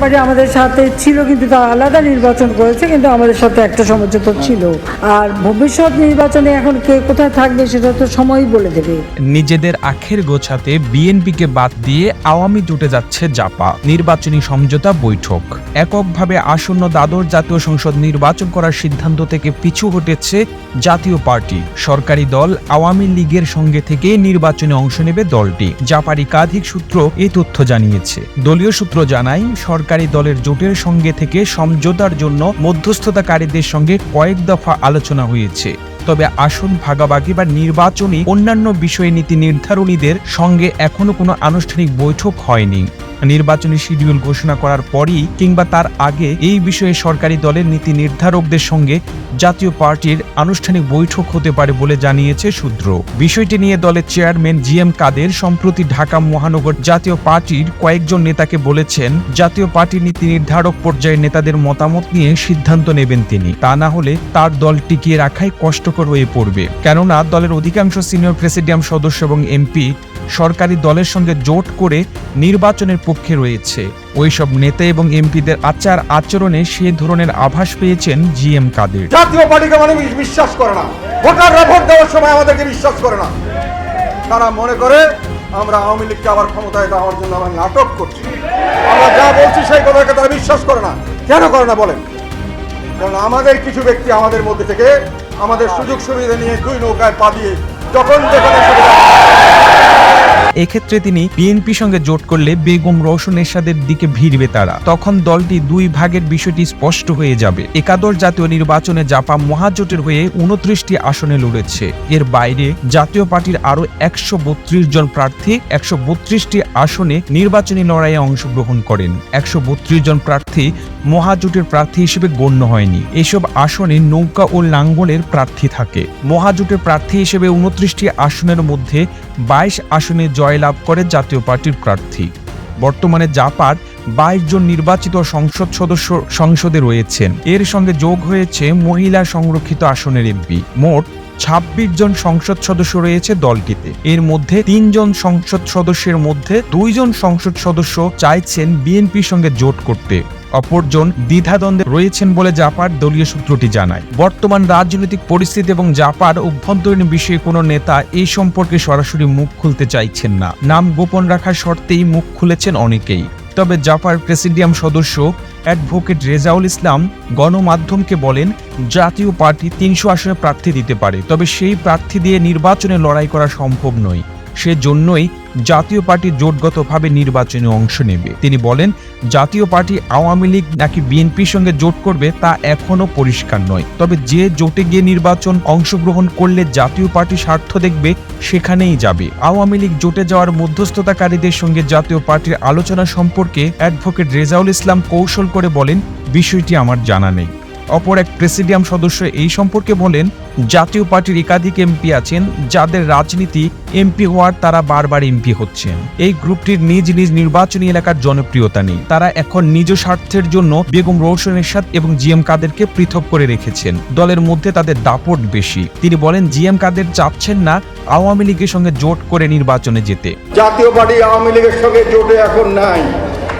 Party আমাদের সাথে ছিল, কিন্তু তারা আলাদা নির্বাচন করেছে, কিন্তু আমাদের সাথে একটা সমঝোতা ছিল। আর ভবিষ্যৎ নির্বাচনে এখন কে কোথায় থাকবে সেটা তো সময়ই বলে দেবে। নিজেদের আখের গোছাতে বিএনপিকে বাদ দিয়ে আওয়ামী জুটে যাচ্ছে জাপা। নির্বাচনী সমঝোতা বৈঠক। এককভাবে আসন্ন দ্বাদশ জাতীয় সংসদ নির্বাচন করার সিদ্ধান্ত থেকে পিছু হটেছে জাতীয় পার্টি। সরকারি দল আওয়ামী লীগের সঙ্গে থেকে নির্বাচনে অংশ নেবে দলটি। জাপার একাধিক সূত্র এই তথ্য জানিয়েছে। দলীয় সূত্র জানায় সরকারি দলের জোটের সঙ্গে থেকে সমঝোতার জন্য মধ্যস্থতাকারীদের সঙ্গে কয়েক দফা আলোচনা হয়েছে। তবে আসন ভাগাভাগি বা নির্বাচনী অন্যান্য বিষয়ে নীতি নির্ধারণীদের সঙ্গে এখনও কোনো আনুষ্ঠানিক বৈঠক হয়নি। নির্বাচনী শিডিউল ঘোষণা করার পরই কিংবা তার আগে এই বিষয়ে সরকারি দলের নীতি নির্ধারকদের সঙ্গে জাতীয় পার্টির আনুষ্ঠানিক বৈঠক হতে পারে বলে জানিয়েছে সূত্র বিষয়টি নিয়ে দলের চেয়ারম্যান জি এম কাদের সম্প্রতি ঢাকা মহানগর জাতীয় পার্টির কয়েকজন নেতাকে বলেছেন, জাতীয় পার্টির নীতি নির্ধারক পর্যায়ের নেতাদের মতামত নিয়ে সিদ্ধান্ত নেবেন তিনি। তা না হলে তার দল টিকিয়ে রাখাই কষ্টকর হয়ে পড়বে। কেননা দলের অধিকাংশ সিনিয়র প্রেসিডিয়াম সদস্য এবং এমপি সরকারি দলের সঙ্গে জোট করে নির্বাচনের পক্ষে রয়েছে। ওইসব নেতা এবং এমপিদের আচার আচরণে সে ধরনের আভাস পেয়েছেন জি এম কাদের। জাতীয় পার্টিকে মানুষ বিশ্বাস করে না। ভোটাররা ভোট দেওয়ার সময় আমাদেরকে বিশ্বাস করে না। তারা মনে করে, আমরা আওয়ামী লীগকে আবার ক্ষমতায় দেওয়ার জন্য আমরা নাটক করছি। আমরা যা বলছি সেই কথাকে তারা বিশ্বাস করে না। কেন করে না বলেন? কারণ আমাদের কিছু ব্যক্তি আমাদের মধ্যে থেকে আমাদের সুযোগ সুবিধা নিয়ে দুই নৌকায় পা দিয়ে যখন যেখানে সুবিধা এক্ষেত্রে তিনি বিএনপি সঙ্গে জোট করলে বেগম রওশন এরশাদের দিকে ভিড়বে তারা। তখন দলটি দুই ভাগের বিষয়টি স্পষ্ট হয়ে যাবে। একাদশ জাতীয় নির্বাচনে জাপা মহাজোটের হয়ে উনত্রিশটি আসনে লড়েছে। এর বাইরে জাতীয় পার্টির আরও একশো বত্রিশ জন প্রার্থী একশো বত্রিশটি আসনে নির্বাচনী লড়াইয়ে অংশগ্রহণ করেন। একশো বত্রিশ জন প্রার্থী মহাজোটের প্রার্থী হিসেবে গণ্য হয়নি। এসব আসনে নৌকা ও লাঙ্গলের প্রার্থী থাকে। মহাজোটের প্রার্থী হিসেবে উনত্রিশটি আসনের মধ্যে বাইশ আসনে জয়লাভ করে জাতীয় পার্টির প্রার্থী। বর্তমানে জাপার বাইশ জন নির্বাচিত সংসদ সদস্য সংসদে রয়েছেন। এর সঙ্গে যোগ হয়েছে মহিলা সংরক্ষিত আসনের এমপি। মোট ছাব্বিশ জন সংসদ সদস্য রয়েছে দলটিতে। এর মধ্যে তিনজন সংসদ সদস্যের মধ্যে দুইজন সংসদ সদস্য চাইছেন বিএনপির সঙ্গে জোট করতে। অপরজন দ্বিধাদ্বন্দ্বে রয়েছেন বলে জাপার দলীয় সূত্রটি জানায়। বর্তমান রাজনৈতিক পরিস্থিতি এবং জাপার অভ্যন্তরীণ বিষয়ে কোনো নেতা এই সম্পর্কে সরাসরি মুখ খুলতে চাইছেন না। নাম গোপন রাখার শর্তেই মুখ খুলেছেন অনেকেই। তবে জাপার প্রেসিডিয়াম সদস্য অ্যাডভোকেট রেজাউল ইসলাম গণমাধ্যমকে বলেন, জাতীয় পার্টি তিনশো আসনে প্রার্থী দিতে পারে, তবে সেই প্রার্থী দিয়ে নির্বাচনে লড়াই করা সম্ভব নয়। সেজন্যই জাতীয় পার্টি জোটগতভাবে নির্বাচনে অংশ নেবে। তিনি বলেন, জাতীয় পার্টি আওয়ামী লীগ নাকি বিএনপির সঙ্গে জোট করবে তা এখনও পরিষ্কার নয়। তবে যে জোটে গিয়ে নির্বাচন অংশগ্রহণ করলে জাতীয় পার্টি স্বার্থ দেখবে, সেখানেই যাবে। আওয়ামী লীগ জোটে যাওয়ার মধ্যস্থতাকারীদের সঙ্গে জাতীয় পার্টির আলোচনা সম্পর্কে অ্যাডভোকেট রেজাউল ইসলাম কৌশল করে বলেন, বিষয়টি আমার জানা নেই। অপর এক প্রেসিডিয়াম সদস্য এই সম্পর্কে বলেন, জাতীয় পার্টির একাধিক এমপি আছেন, যাদের রাজনীতি এমপি হওয়ার তারা বারবার এমপি হচ্ছেন। এই গ্রুপটির নিজ নিজ নির্বাচনী এলাকার জনপ্রিয়তা নেই। তারা এখন নিজ স্বার্থের জন্য বেগম রৌশন এরশাদ এবং জিএম কাদেরকে পৃথক করে রেখেছেন। দলের মধ্যে তাদের দাপট বেশি। তিনি বলেন, জিএম কাদের চাচ্ছেন না আওয়ামী লীগের সঙ্গে জোট করে নির্বাচনে যেতে। জাতীয় পার্টি আওয়ামী লীগের সঙ্গে জোটে এখন নাই।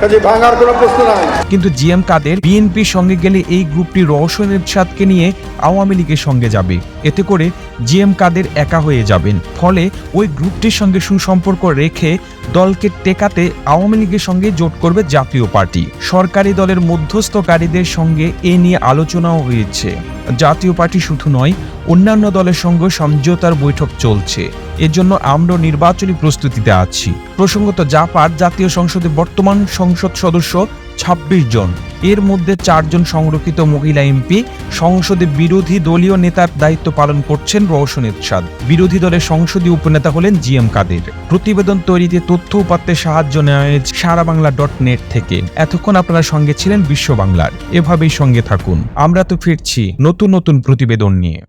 কাজে ভাঙার কোনো প্রশ্ন নাই। কিন্তু জিএম কাদের বিএনপির সঙ্গে গেলে এই গ্রুপটি রওশন এরশাদকে নিয়ে আওয়ামী লীগের সঙ্গে যাবে। এতে করে জিএম কাদের একা হয়ে যাবেন। ফলে ওই গ্রুপটির সঙ্গে সুসম্পর্ক রেখে দলকে টেকাতে আওয়ামী লীগের সঙ্গে জোট করবে জাতীয় পার্টি। সরকারি দলের মধ্যস্থকারীদের সঙ্গে এ নিয়ে আলোচনাও হয়েছে। জাতীয় পার্টি শুধু নয়, অন্যান্য দলের সঙ্গে সমঝোতার বৈঠক চলছে। এজন্য আমরা নির্বাচনী প্রস্তুতিতে আছি। প্রসঙ্গত জাপার জাতীয় সংসদে বর্তমান সংসদ সদস্য ছাব্বিশ জন। এর মধ্যে চারজন সংরক্ষিত মহিলা এমপি, সংসদে বিরোধী দলীয় নেতার দায়িত্ব পালন করছেন রওশন এরশাদ। বিরোধী দলের সংসদীয় উপনেতা হলেন জি এম কাদের। প্রতিবেদন তৈরিতে তথ্য উপাত্তে সাহায্য নেওয়া হয়েছে সারা বাংলা ডট নেট থেকে। এতক্ষণ আপনারা সঙ্গে ছিলেন বিশ্ব বাংলার। এভাবেই সঙ্গে থাকুন। আমরা তো ফিরছি নতুন নতুন প্রতিবেদন নিয়ে।